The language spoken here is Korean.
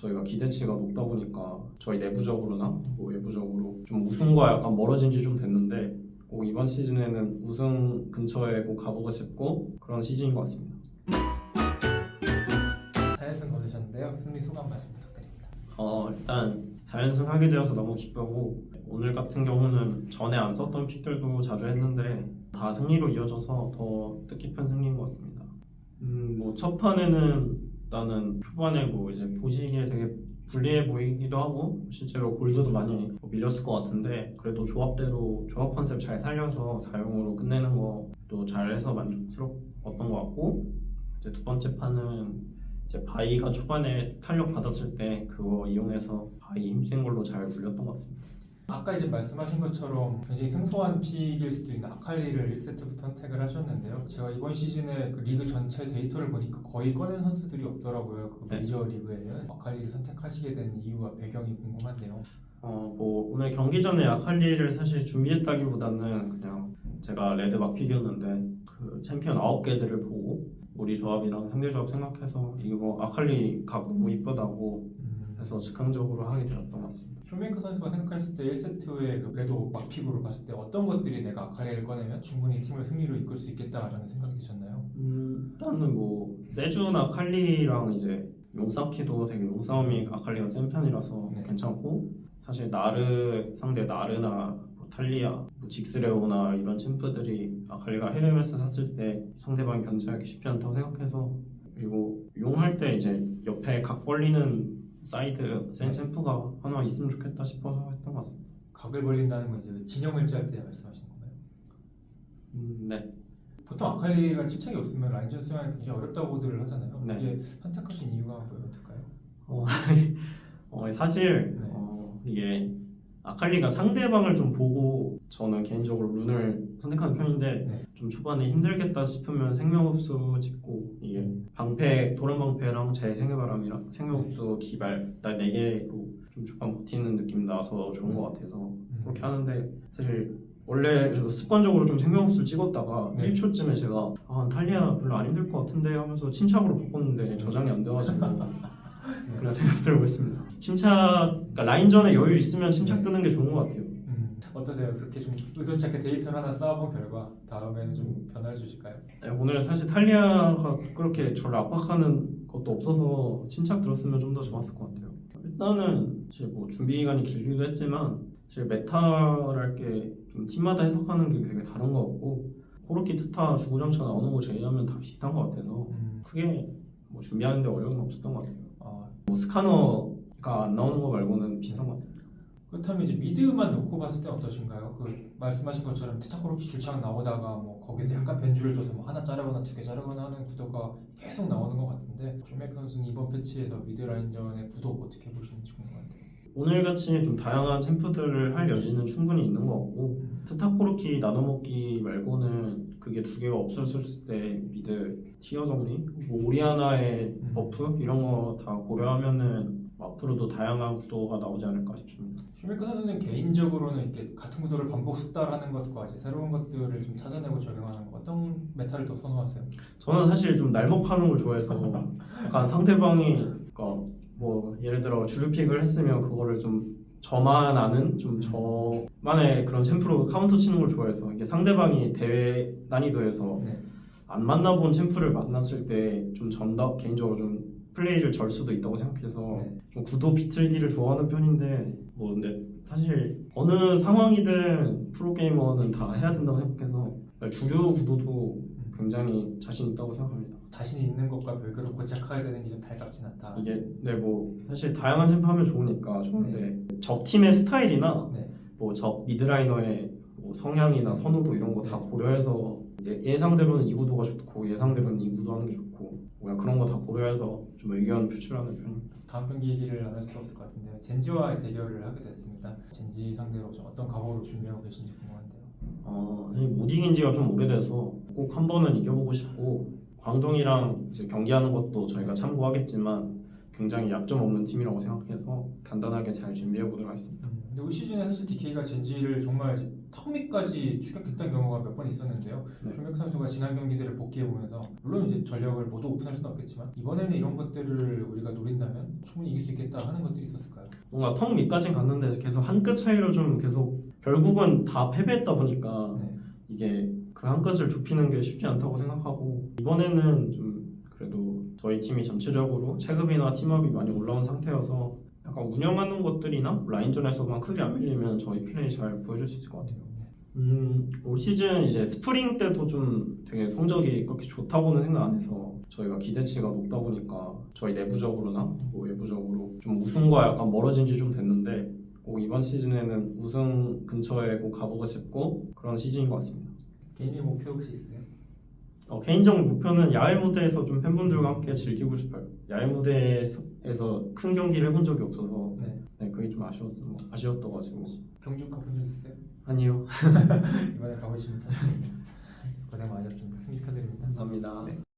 저희가 기대치가 높다 보니까 저희 내부적으로나 뭐 외부적으로 좀 우승과 약간 멀어진 지 좀 됐는데 꼭 이번 시즌에는 우승 근처에 꼭 가보고 싶고 그런 시즌인 것 같습니다. 4연승 거두셨는데요. 승리 소감 말씀 부탁드립니다. 어, 일단 4연승 하게 되어서 너무 기쁘고 오늘 같은 경우는 전에 안 썼던 픽들도 자주 했는데 다 승리로 이어져서 더 뜻깊은 승리인 것 같습니다. 음, 뭐첫 판에는 일단은 초반에 뭐 이제 보시기에 되게 불리해 보이기도 하고 실제로 골드도 많이 밀렸을 것 같은데 그래도 조합대로 조합 컨셉 잘 살려서 사용으로 끝내는 것도 잘해서 만족스러웠던 것 같고 이제 두 번째 판은 이제 바이가 초반에 탄력 받았을 때 그거 이용해서 바이 힘센 걸로 잘 굴렸던 것 같습니다. 아까 이제 말씀하신 것처럼 굉장히 생소한 픽일 수도 있는 아칼리를 1세트부터 선택을 하셨는데요. 제가 이번 시즌에 그 리그 전체 데이터를 보니까 거의 꺼낸 선수들이 없더라고요. 그 네. 메이저 리그에는 아칼리를 선택하시게 된 이유와 배경이 궁금한데요. 어, 뭐 오늘 경기 전에 아칼리를 사실 준비했다기보다는 그냥 제가 레드 막 픽이었는데 그 챔피언 9개들을 보고 우리 조합이랑 상대 조합 생각해서 이거 아칼리 각 너무 이쁘다고 해서 즉흥적으로 하게 되었던 것 같습니다. 쇼메이커 선수가 생각했을 때 1세트의 그 레드 막픽으로 봤을 때 어떤 것들이 내가 아칼리를 꺼내면 충분히 팀을 승리로 이끌 수 있겠다라는 생각이 드셨나요? 음, 일단은 뭐 세주나 칼리랑 이제 용싸키도 되게 용싸움이 아칼리가 센 편이라서 네. 괜찮고 사실 나르 상대 나르나 뭐 탈리아, 뭐 직스레오나 이런 챔프들이 아칼리가 헤르메스 샀을 때 상대방 견제하기 쉽지 않다고 생각해서 그리고 용할 때 이제 옆에 각 벌리는 사이드 센 네. 챔프가 하나 있으면 좋겠다 싶어서 했던 것 같습니다. 각을 벌린다는 건 이제 진영을 짤 때 말씀하시는 건가요? 음, 네. 보통 아칼리가 침착이 없으면 라인전 수행이 굉장히 어렵다고들 하잖아요. 네. 이게 선택하신 이유가 뭐였을까요? 어, 어, 사실 네. 어, 이게 아칼리가 상대방을 좀 보고 저는 개인적으로 룬을 선택하는 편인데 네. 좀 초반에 힘들겠다 싶으면 생명흡수 찍고 이게 방패 도란 방패랑 제 생애바람이랑 생명흡수 기발 딱네 개로 좀 초반 버티는 느낌 나서 좋은 것 같아서 음. 그렇게 하는데 사실 원래 그래서 습관적으로 좀 생명흡수를 찍었다가 네. 1초쯤에 제가 아 탈리아 별로 안 힘들 것 같은데 하면서 침착으로 바꿨는데 저장이 안 돼가지고 그런 생각 들고 있습니다. 침착, 그러니까 라인전에 여유 있으면 침착 네. 뜨는 게 좋은 것 같아요. 음, 어떠세요? 그렇게 좀 의도치 않게 데이터를 하나 쌓아본 결과 다음에는 좀 변화를 주실까요? 네, 오늘 사실 탈리아가 그렇게 저를 압박하는 것도 없어서 침착 들었으면 좀 더 좋았을 것 같아요. 일단은 사실 뭐 준비 기간이 길기도 했지만 사실 메타랄 게좀 팀마다 해석하는 게 되게 다른 것 같고 코르키 트타 주구장창 나오는 거 제외하면 다 비슷한 것 같아서 음, 크게 뭐 준비하는데 어려움은 없었던 것 같아요. 아, 뭐 스카너가 안 나오는 거 말고는 비슷한 것 같습니다. 그렇다면 이제 미드만 놓고 봤을 때 어떠신가요? 그 말씀하신 것처럼 티타코로키 줄창 나오다가 뭐 거기서 약간 변주를 줘서 뭐 하나 자르거나 두 개 자르거나 하는 구도가 계속 나오는 것 같은데 조메이크 선수는 이번 패치에서 미드 라인전의 구도 어떻게 보시는지 궁금한데요. 오늘 같이 좀 다양한 챔프들을 할 여지는 충분히 있는 것 같고 스타코르키 나눠먹기 말고는 그게 두 개가 없었을 때 미드 티어 정리, 뭐 오리아나의 음. 버프 이런 거 다 고려하면은 앞으로도 다양한 구도가 나오지 않을까 싶습니다. 쇼메이크 선수는 개인적으로는 이렇게 같은 구도를 반복 숙달하는 것과 이제 새로운 것들을 좀 찾아내고 적용하는 거 어떤 메타를 더 선호하세요? 저는 사실 좀 날먹하는 걸 좋아해서 약간 상대방이 그러니까 뭐 예를 들어 주루픽을 했으면 그거를 좀 저만 아는 좀 저만의 그런 챔프로 카운터 치는 걸 좋아해서 이게 상대방이 대회 난이도에서 네. 안 만나본 챔프를 만났을 때 좀 전다 개인적으로 좀 플레이를 절 수도 있다고 생각해서 네. 좀 구도 비틀기를 좋아하는 편인데 뭐 근데 사실 어느 상황이든 프로게이머는 다 해야 된다고 생각해서 주류 구도도 굉장히 자신 있다고 생각합니다. 자신 있는 것과 별개로 고착해야 되는 게 좀 달갑진 않다. 이게 네뭐 사실 다양한 챔프 하면 좋으니까 좋은데 적 팀의 스타일이나 네. 뭐 적 미드라이너의 뭐 성향이나 선호도 이런 거 다 고려해서 이제 예상대로는 이 구도가 좋고 예상대로는 이 구도 하는 게 좋고 그냥 그런 거 다 고려해서 좀 의견 표출하는 편입니다. 다음 경기 얘기를 안 할 수 없을 것 같은데요. 젠지와의 대결을 하게 됐습니다. 젠지 상대로 좀 어떤 각오로 준비하고 계신지 궁금한데요. 어, 이긴 지가 좀 오래돼서 꼭 한 번은 이겨보고 싶고 광동이랑 이제 경기하는 것도 저희가 참고하겠지만 굉장히 약점 없는 팀이라고 생각해서 단단하게 잘 준비해 보도록 하겠습니다. 음, 근데 올 시즌에 사실 DK가 젠지를 정말 이제 턱 밑까지 추격했던 경우가 몇 번 있었는데요. 네. 선수가 지난 경기들을 복귀해 보면서 물론 이제 전력을 모두 오픈할 수는 없겠지만 이번에는 이런 것들을 우리가 노린다면 충분히 이길 수 있겠다 하는 것들이 있었을까요? 뭔가 턱 밑까지 갔는데 계속 한 끗 차이로 좀 계속 결국은 다 패배했다 보니까 네. 이게 그 한 끗을 좁히는 게 쉽지 않다고 생각하고 이번에는 좀 그래도 저희 팀이 전체적으로 체급이나 팀업이 많이 올라온 상태여서 약간 운영하는 것들이나 라인전에서만 크게 안 밀리면 저희 플레이 잘 보여줄 수 있을 것 같아요. 음, 올 시즌 이제 스프링 때도 좀 되게 성적이 그렇게 좋다고는 생각 안 해서 저희가 기대치가 높다 보니까 저희 내부적으로나 뭐 외부적으로 좀 우승과 약간 멀어진 지 좀 됐는데 꼭 이번 시즌에는 우승 근처에 꼭 가보고 싶고 그런 시즌인 것 같습니다. 개인의 목표 혹시 있으세요? 어, 개인적 목표는 야외 무대에서 좀 팬분들과 함께 즐기고 싶어요. 야외 무대에서 큰 경기를 해본 적이 없어서 네. 네, 그게 좀 아쉬웠, 아쉬웠어가지고 경주 가본 적 있으세요? 아니요 이번에 가보시면 참 고생 많으셨습니다. 승리 축하드립니다. 감사합니다. 네.